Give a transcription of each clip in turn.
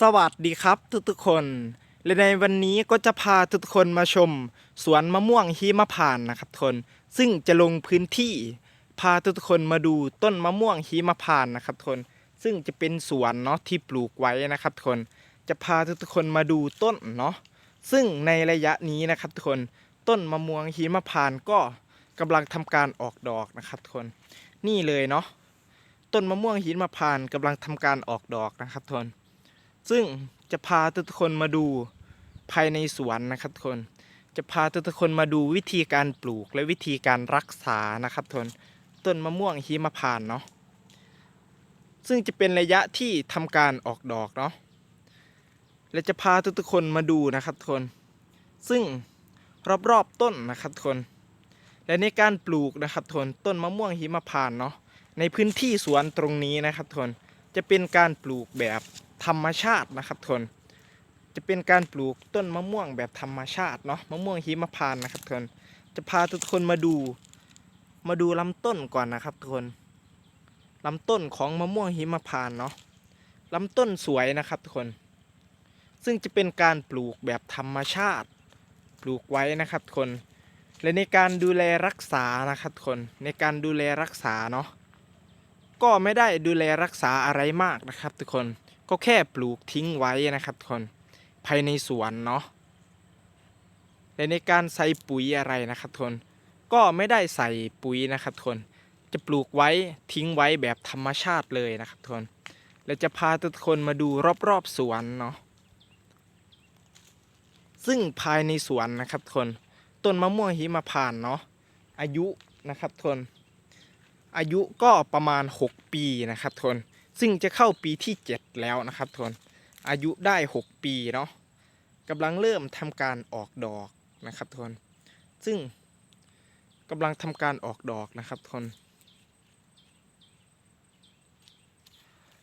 สวัสดีครับทุกๆคน และในวันนี้ก็จะพาทุกคนมาชม สวนมะม่วงหิมพานต์นะครับทุกคน ซึ่งจะลงพื้นที่พาทุกคนมาดูต้นมะม่วงหิมพานต์นะครับทุกคน ซึ่งจะเป็นสวนเนาะที่ปลูกไว้นะครับทุกคน จะพาทุกคนมาดูต้นเนาะ ซึ่งในระยะนี้นะครับทุกคน ต้นมะม่วงหิมพานต์ก็กำลังทำการออกดอกนะครับทุกคน นี่เลยเนาะ ต้นมะม่วงหิมพานต์กำลังทำการออกดอกนะครับทุกคน ซึ่งจะพาทุกคนมาดูภายในสวนนะครับทุกคน จะพาทุกคนมาดูวิธีการปลูกและวิธีการรักษานะครับทุกคนต้นมะม่วงหิมพานต์เนาะซึ่งจะเป็นระยะที่ทำการออกดอกเนาะและจะพาทุกคนมาดูนะครับทุกคน ซึ่งรอบๆต้นนะครับทุกคน และในการปลูกนะครับทุกคนต้นมะม่วงหิมพานต์เนาะในพื้นที่สวนตรงนี้นะครับทุกคนจะเป็นการปลูกแบบ ธรรมชาตินะครับทุกคนจะเป็นการปลูกต้นมะม่วงแบบธรรมชาติเนาะมะม่วงหิมพานต์นะครับทุกคนจะพาทุกคนมาดูมาดูลำต้นก่อนนะครับทุกคนลำต้นของมะม่วงหิมพานต์เนาะลำต้นสวยนะครับทุกคน ซึ่งจะเป็นการปลูกแบบธรรมชาติ ปลูกไว้นะครับทุกคน และในการดูแลรักษานะครับทุกคน ในการดูแลรักษาเนาะ ก็ไม่ได้ดูแลรักษาอะไรมากนะครับทุกคน ก็แค่ปลูกทิ้งไว้นะครับทุกคนภายในสวนเนาะและในการใส่ปุ๋ยอะไรนะครับทุกคนก็ไม่ได้ใส่ปุ๋ยนะครับทุกคนจะปลูกไว้ทิ้งไว้แบบธรรมชาติเลยนะครับทุกคนและจะพาทุกคนมาดูรอบๆสวนเนาะซึ่งภายในสวนนะครับทุกคนต้นมะม่วงหิมพานเนาะอายุนะครับทุกคนอายุก็ประมาณ 6 ปีนะครับทน ซึ่งจะเข้าปีที่ 7 แล้วนะครับทนอายุได้ 6 ปีเนาะกำลังเริ่มทำการออกดอกนะครับทนซึ่งกำลังทำการออกดอกนะครับทน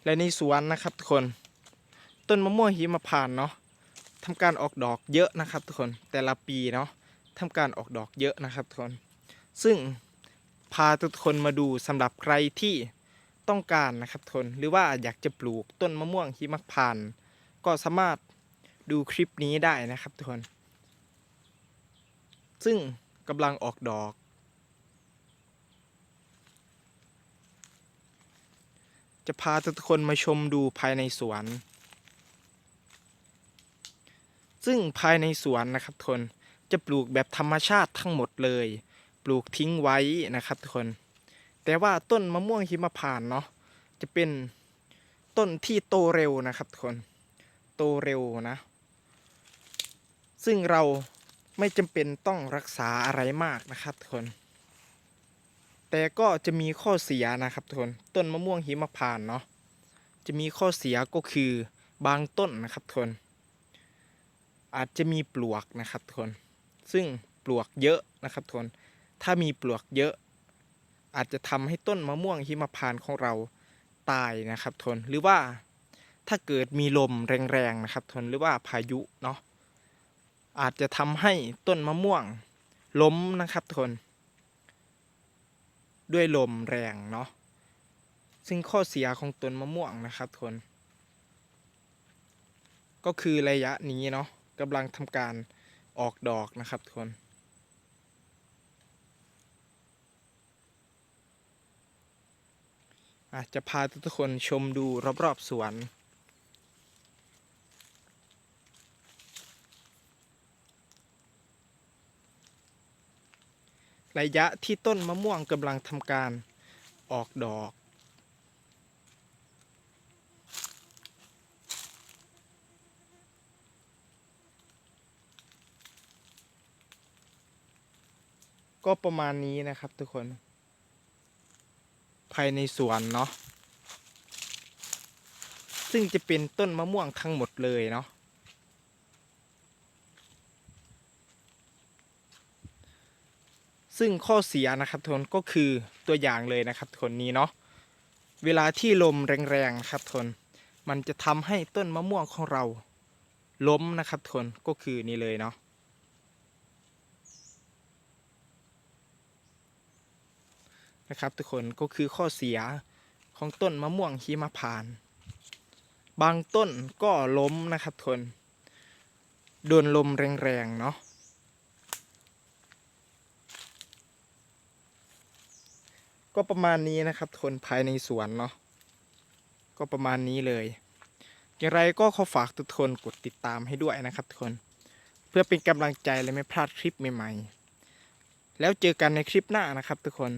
และในสวนนะครับทุกคน ต้นมะม่วงหิมพานต์เนาะทำการออกดอกเยอะนะครับทุกคนแต่ละปีเนาะทำการออกดอกเยอะนะครับทุกคน ซึ่งพาทุกคนมาดูสำหรับใครที่ ต้องการนะครับทนหรือว่าอยากจะปลูกต้นมะม่วงหิมพานต์ก็สามารถดูคลิปนี้ได้นะครับทุกคน ซึ่งกำลังออกดอก จะพาทุกคนมาชมดูภายในสวน ซึ่งภายในสวนนะครับทุกคนจะปลูกแบบธรรมชาติทั้งหมดเลย ปลูกทิ้งไว้นะครับทุกคน แต่ว่าต้นมะม่วงหิมพานเนาะจะเป็นต้นที่โตเร็วนะครับทุกคนโตเร็วนะ ซึ่งเราไม่จำเป็นต้องรักษาอะไรมากนะครับทุกคน แต่ก็จะมีข้อเสียนะครับทุกคนต้นมะม่วงหิมพานเนาะจะมีข้อเสียก็คือบางต้นนะครับทุกคนอาจจะมีปลวกนะครับทุกคน ซึ่งปลวกเยอะนะครับทุกคน ถ้ามีปลวกเยอะ อาจจะทำให้ต้นมะม่วงหิมพานต์ของเราตายนะครับทนหรือว่าถ้าเกิดมีลมแรงๆนะครับทนหรือว่าพายุเนาะอาจจะทำให้ต้นมะม่วงล้มนะครับทนด้วยลมแรงเนาะซึ่งข้อเสียของต้นมะม่วงนะครับทนก็คือระยะนี้เนาะกำลังทำการออกดอกนะครับทุกคน อา จจะพาทุกคนชมดูรอบๆสวนระยะที่ต้นมะม่วงกำลังทำการออกดอก ก็ประมาณนี้นะครับทุกคน ภายในสวนเนาะซึ่งจะเป็นต้นมะม่วงทั้งหมดเลยเนาะซึ่งข้อเสียนะครับทุนก็คือตัวอย่างเลยนะครับทุนนี้เนาะเวลาที่ลมแรงๆนะครับทุนมันจะทำให้ต้นมะม่วงของเราล้มนะครับทุนก็คือนี่เลยเนาะ นะครับ ทุกคนก็คือข้อเสียของต้นมะม่วงหิมพานต์บางต้นก็ล้มนะครับทุกคนโดนลมแรงๆเนาะก็ประมาณนี้นะครับทุกคนภายในสวนเนาะก็ประมาณนี้เลย อย่างไรก็ขอฝากทุกคนกดติดตามให้ด้วยนะครับทุกคน เพื่อเป็นกำลังใจและไม่พลาดคลิปใหม่ๆ แล้วเจอกันในคลิปหน้านะครับทุกคน